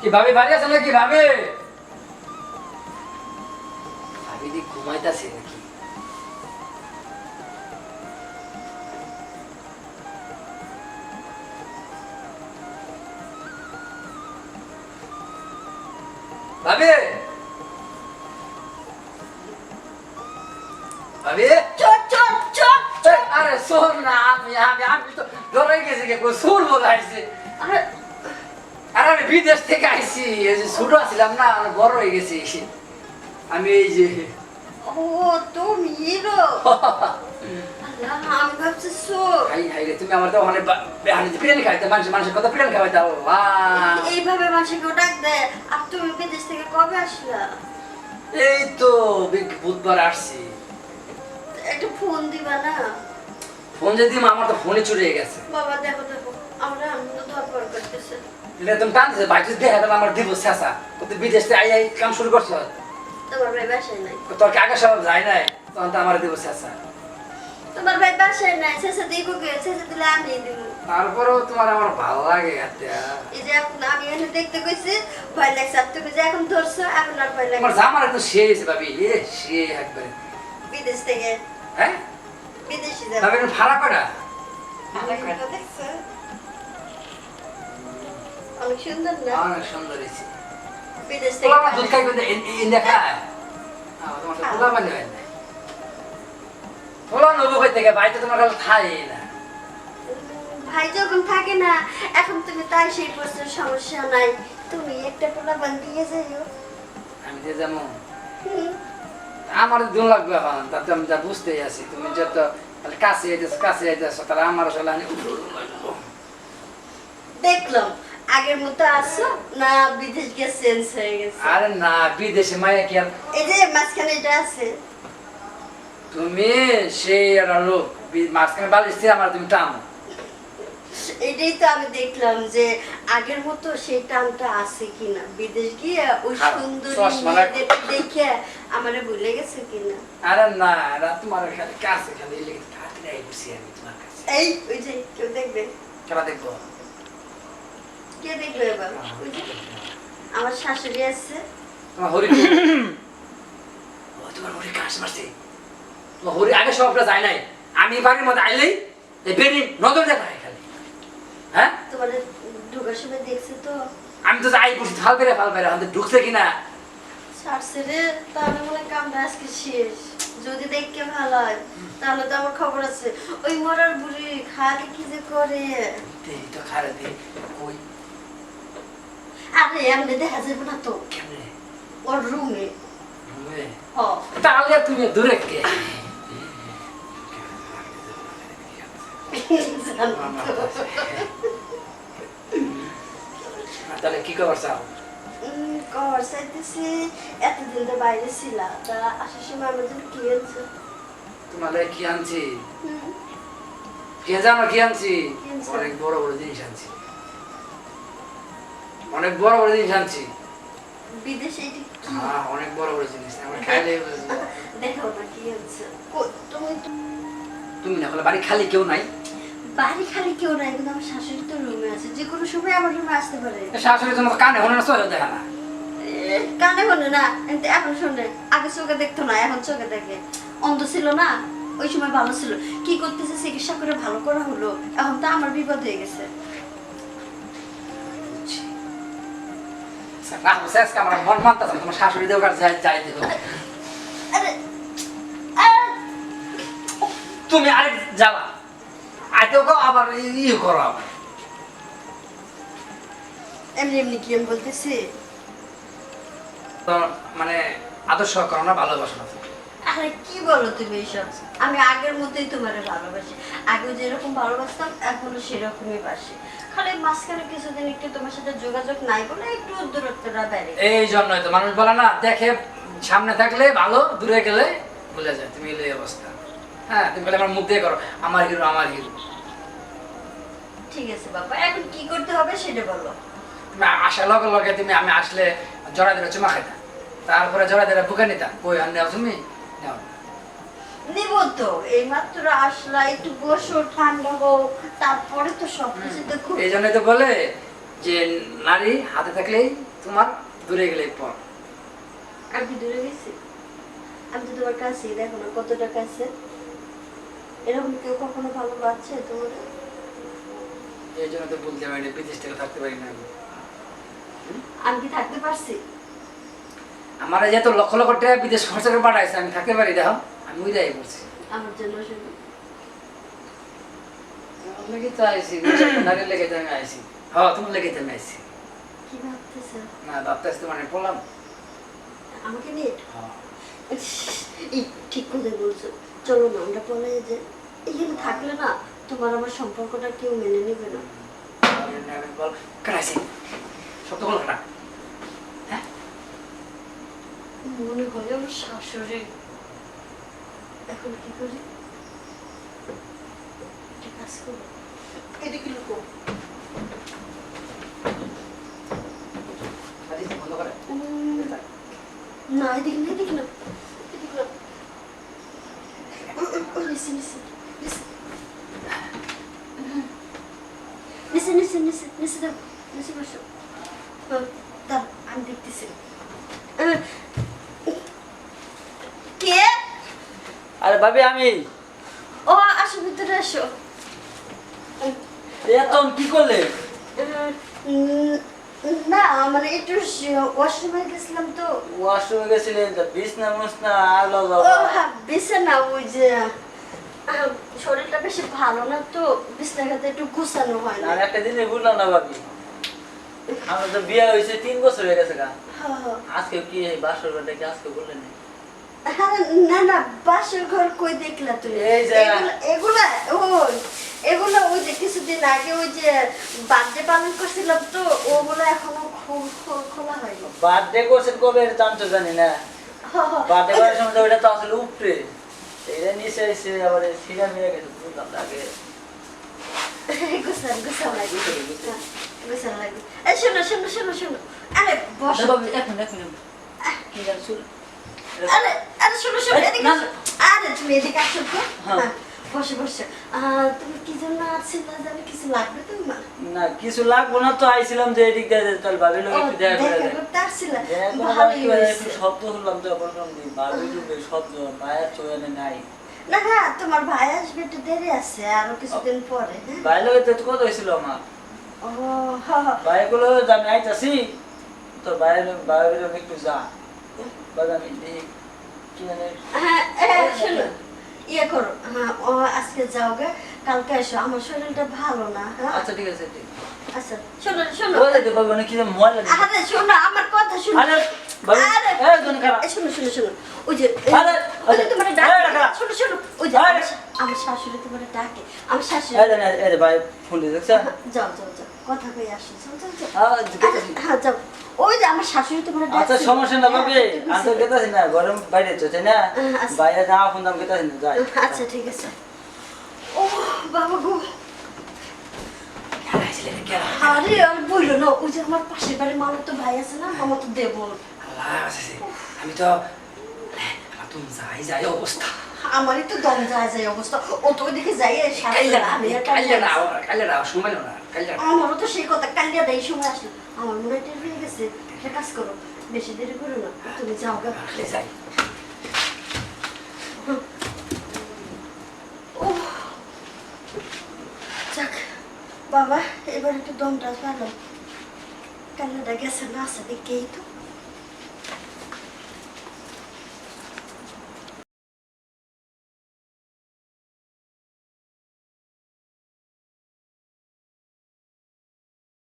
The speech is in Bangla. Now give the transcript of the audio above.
কি ভাবি বাড়ি আছে নাকি ভাবি? ভাবি দি ঘুমাইতাছে নাকি? ভাবি! ভাবি! চট চট চট আরে শোন না আমি আমি আমি তো ধরে গেছি কে সুর আমি বিদেশ থেকে আইছি এই যে ছোট ছিলাম না বড় হয়ে গেছি। আমি এই যে ও তুমি হিরো? আমি ভাবছি সোর হাই হাই রে তুমি আমার তো ওখানে বেহানি খাইতে মানুষ মানুষের কথা খাওয়াইতে এইভাবে মানুষকে ডাক দেয় আর তুমি বিদেশ থেকে কবে আসলা? এই তো বুধবার আসছি। একটা ফোন দিবা না? ফোন যদি আমার তো ফোনে চুরি হয়ে গেছে। বাবা দেখো দেখো আমরা আনন্দ দরবার করতেছে এটা তুমি টানতেছে বাইকে দেখা দিলে আমার দিব শেষা। ও তো বিদেশ থেকে আই আই কাম শুরু করছ? তোমার ভাই বাসায় নাই। তোর কি আগে সব যায় নাই তখন তো আমার দিব শেষা। তোমার ভাই বাসায় নাই শেষে দিব কে? শেষে দিলে আমি দিব। তারপরেও তোমার আমার ভালো লাগে এই যে এখন আমি এখানে দেখতে কইছি ভয় লাগছে। আর তুমি যে এখন ধরছো এখন আর ভয় লাগে জামার একটু শেষ ভাবি এ সে একবারে। বিদেশ থেকে। হ্যাঁ? বিদেশি যাবে। একটু ভাড়া কটা দেখছ? অনেক সুন্দর না। অনেক সুন্দর হয়েছে বিদেশ তোলা আমার দুধ খাই কিন্তু ইন্ডিয়া খায়? আহ, তোমার তো তোলা মানে হয় না। তোলা নবু কই থেকে ভাই তোমার কাছে খাই না। ভাই যখন থাকে না এখন তুমি তাই সেই প্রশ্নের সমস্যা নাই। তুমি একটা পোলা বান দিয়ে যাইও। আমি যে যেমন আমার দিন লাগবে এখন তাতে আমি যা বুঝতেই আছি। তুমি যত কাছে যাইতেছ কাছে তাহলে আমার আসলে দেখলাম। আগের মতো আসো না বিদেশ গিয়ে চেঞ্জ হয়ে গেছে। আরে না বিদেশে মায়া কি এই যে মাঝখানে এটা আছে। তুমি সেই লোক মাঝখানে বালিশ আমার তুমি টানো। এটাই তো আমি দেখলাম যে আগের মতো সেই টানটা আছে কিনা। বিদেশ গিয়ে ওই সুন্দর দেখে আমারে ভুলে গেছে কিনা? আরে না এরা তোমার খালি কাছে খালি লেগে আমি তোমার কাছে। এই ওই যে কেউ দেখবে? খেলা দেখব? কে দেখবে এবার। আমার শাশুড়ি আছে তোমার হরি কাশ মারছে। হরি আগে সবটা যায় নাই। আমি বাড়ির মধ্যে আইলেই এই বেরি নজর খালি। হ্যাঁ? তোমার ঢোকার সময় দেখছি তো। আমি তো যাই বসি ফাল বেড়ে ফাল বেড়ে আমাদের ঢুকছে কিনা? ছাড়ছে রে তাহলে মনে কামটা আজকে শেষ। যদি দেখতে ভালো হয় তাহলে তো আমার খবর আছে। ওই মরার বুড়ি খালি কি যে করে? তো খারে দে কই? আরে এমনি দেখা যাবে না তো। কেমনে? ওর রুমে তাহলে তুমি দূরে কে? তাহলে কি খবর চাও? কর চাইতেছি এতদিন তো বাইরে ছিলা তা আসার সময় আমার জন্য কি হয়েছে? তোমাদের কি আনছি? কে জানো কি আনছি? অনেক বড় বড় জিনিস আনছি। অনেক বড় বড় জিনিস আনছি। বিদেশে এটি কি? হ্যাঁ অনেক বড় বড় জিনিস। আমার খাইলে দেখো না কি হচ্ছে। তুমি তুমি না বলে বাড়ি খালি কেউ নাই? বাড়ি খালি কেউ নাই কিন্তু আমার শাশুড়ি তো রুমে আছে। যে কোনো সময় আমার রুমে আসতে পারে। শাশুড়ি তোমার কানে হনে না সহ্য দেখা না? কানে শোনে না। কিন্তু এখন শোনে আগে চোখে দেখতো না এখন চোখে দেখে। অন্ধ ছিল না ওই সময় ভালো ছিল। কি করতেছে চিকিৎসা করে ভালো করা হলো। এখন তো আমার বিপদ হয়ে গেছে। না শেষ আমার মন মানতেছে তোমার শাশুড়ি দেওয়ার কাছে যাই যাই আরে আরে, তুমি আরেক যাবা আইতেও আবার ইয়ে করো আবার। এমনি এমনি কি আমি বলতেছি? তো মানে আদর্শ করো না ভালোবাসো আরে কি বলো তুমি এইসব আমি আগের মতোই তোমারে ভালোবাসি। আগে যেরকম ভালোবাসতাম এখনও সেরকমই বাসি। খালি মাঝখানে কিছুদিন একটু তোমার সাথে যোগাযোগ নাই বলে একটু দূরত্বটা বেড়ে এই জন্যই তো মানুষ বলে না দেখে সামনে থাকলে ভালো দূরে গেলে ভুলে যায় তুমি এলে এই অবস্থা। হ্যাঁ তুমি বলে আমার মুখ দিয়ে করো আমার হিরো আমার হিরো। ঠিক আছে বাবা এখন কি করতে হবে সেটা বলো। তুমি আসার লগে লগে তুমি আমি আসলে জড়া দিলে চুমা খাইতাম। তারপরে জড়া দিলে বুকে নিতা কই আর নেও তুমি? নেও নিব তো এই মাত্র আসলা একটু বসো ঠান্ডা হোক তারপরে তো সব কিছু তো খুব এই জন্যই তো বলে যে নারী হাতে থাকলেই তোমার দূরে গেলে পর আমি কি দূরে গেছি? আমি তো তোমার কাছে দেখো না কতটা কাছে এরকম কেউ কখনো ভালো লাগছে তোমার এই জন্য তো বলতে পারি না, বিদেশ থেকে থাকতে পারি না। আমি কি থাকতে পারছি? আমার যেহেতু লক্ষ লক্ষ টাকা বিদেশ খরচা করে পাঠাইছে আমি থাকতে পারি দেখো আমি ওই যাই বলছি আমার জন্য লেগে তো আইসি নারীর লেগে তো আমি আইসি হ্যাঁ তোমার লেগে তো আমি আইসি কি ভাবতেছ? না ভাবতেছি তোমার আমি আমাকে নিয়ে? হ্যাঁ এই ঠিক কথা বলছো। চলো না আমরা বলে যে এখানে থাকলে না তোমার আমার সম্পর্কটা কেউ মেনে নেবে না। আমি বল কাটাইছি সত্য বল কাটা হ্যাঁ মনে হয় আমার শাশুড়ি। এখন কি করি? কাজ এদিকে লুকো। না এদিকে না এদিকে না। এদিকে দেখতেছি। আরে ভাবি আমি ও আসো ভিতরে আসো। এখন কি করলে? না মানে একটু ওয়াশরুমে গেছিলাম তো। ওয়াশরুমে গেছিলেন তো বিছনা মুছনা আলো ও হ্যাঁ। বিছানা ওই যে শরীরটা বেশি ভালো না তো বিছনাটাতে একটু গুছানো হয় না। আর একটা জিনিস বুঝলাম না ভাবি আমার তো বিয়ে হয়েছে তিন বছর হয়ে গেছে গা। হ্যাঁ, হ্যাঁ। আজকে কি বাসর ঘরটা কি আজকে বললেন? না? হ্যাঁ, না না বাসের ঘর কই দেখলা তুমি? এগুলা- ওই এগুলো ওই যে কিছুদিন আগে ওই যে বার্থডে পালন করছিলাম তো ওগুলো এখনও খোলা হয়নি বার্থডে করছেন কবে এটা তো জানি না। বার্থডে করার সময় তো ওটা তো আসলে উপরে। এটা নিচে এসে আবার সিরা মিলে গেছে বুঝলাম লাগে পেরেছি, বুঝতে হ্যাঁ, গুছান লাগে শোনো শোনো শোনো শোনো। আরে বসো। এখন এখন কি জানি শুন আরে শোনো শোনো এদিকে আরে তুমি এদিকে আসো তো হ্যাঁ। হ্যাঁ, বসে বসে তুমি কি জন্য না জানি কিছু লাগবে তোমার না কিছু লাগবো না তো আইছিলাম যে এদিক দিয়ে তাহলে ভাবিল ও, একটু দেখা করে করতে আসছিলা? শব্দ শুনলাম তো বললাম যে ভাবি ডুবে শব্দ মায়ের চোখে নাই না না তোমার ভাই আসবে একটু দেরি আছে আরও কিছুদিন পরে হ্যাঁ? বাইরে তো কত হয়েছিল আমার ও হ, হ। বাইরে গুলো আমি আইতাছি তোর বাইরে বাইরে একটু যা হ্যাঁ শোনো। ইয়ে করো। হ্যাঁ ও আজকে যাও গে কালকে এসো। আমার শরীরটা ভালো না হ্যাঁ? আচ্ছা ঠিক আছে ঠিক। আচ্ছা শোনো শোনো। বলে দে বাবা অনেক কিছু মজা লাগে আরে শোনো আমার কথা শোনো। আরে বাবা এই জন খারাপ। শোনো শোনো শোনো। ওই যে আরে, ওই যে তোমার ডাকে। শোনো শোনো ওই যে আমার শাশুড়ি তোমার ডাকে। আমার শাশুড়ি ভাই ফোন দিয়ে দেখছ যাও যাও যাও। কথা কই আসো। যাও যাও যাও। হ্যাঁ যাও। ওই যে আমার শাশুড়ি ডাকছে আচ্ছা সমস্যা না হ্যাঁ, তো গেতাছি না গরম বাইরে তো তাই না আচ্ছা। বাইরে যাওয়া ফোন দাম গেতাছি না যাই আচ্ছা ঠিক আছে ও বাবা গো আরে আর বলল না ওই যে আমার পাশের বাড়ির মামার তো ভাই আছে না মামা তো দেব আল্লাহ আমি তো আমার তো যাই যাই অবস্থা আমারই তো দম যায় যায় অবস্থা। ও তো ওইদিকে যাই আমারও তো সেই কথা কালিয়া দেয় সময় আসলো। আমার মনে হয় হয়ে গেছে। একটা কাজ করো বেশি দেরি করো না তুমি যাও গা। যাই। যাক বাবা এবার একটু দমটা পেলাম কান্নাটা গেছে না আছে দেখেই তো।